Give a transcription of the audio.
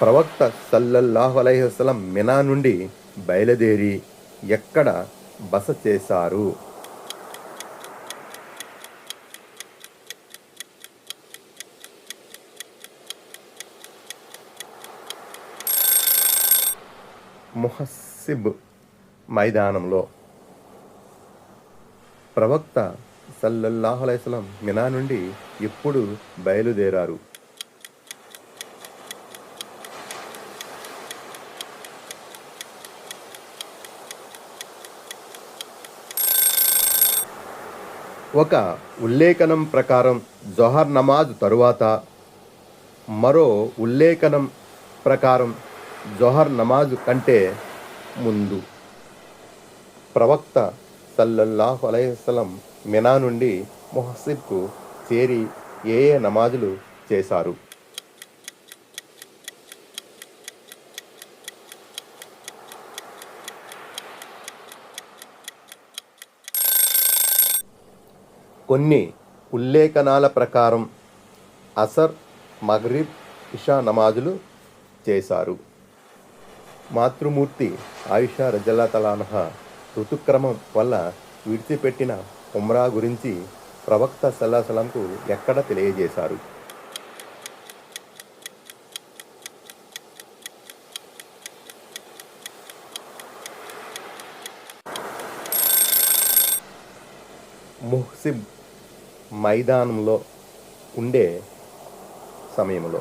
ప్రవక్త సల్లల్లాహు అలైహస్లం మినా నుండి బయలుదేరి ఎక్కడ బస చేశారు? ముహస్సిబ్ మైదానంలో ప్రవక్త సల్లల్లాహు అలైస్లం మినా నుండి ఎప్పుడు బయలుదేరారు? ఒక ఉల్లేఖనం ప్రకారం జొహర్ నమాజ్ తరువాత మరో ఉల్లేఖనం ప్రకారం జొహర్ నమాజ్ కంటే ముందు. ప్రవక్త సల్లల్లాహు అలైహిస్సలం మినా నుండి మొహసిబ్కు చేరి ఏ ఏ నమాజులు చేశారు? కొన్ని ఉల్లేఖనాల ప్రకారం అసర్ మగ్రిబ్ ఇషా నమాజులు చేశారు. మాతృమూర్తి ఆయుషా రజల్లా తలానహ ఋతుక్రమం వల్ల విడిచిపెట్టిన ఉమ్రా గురించి ప్రవక్త సల్లాసలంకు ఎక్కడ తెలియజేశారు? ముహ్సిబ్ మైదానంలో ఉండే సమయంలో.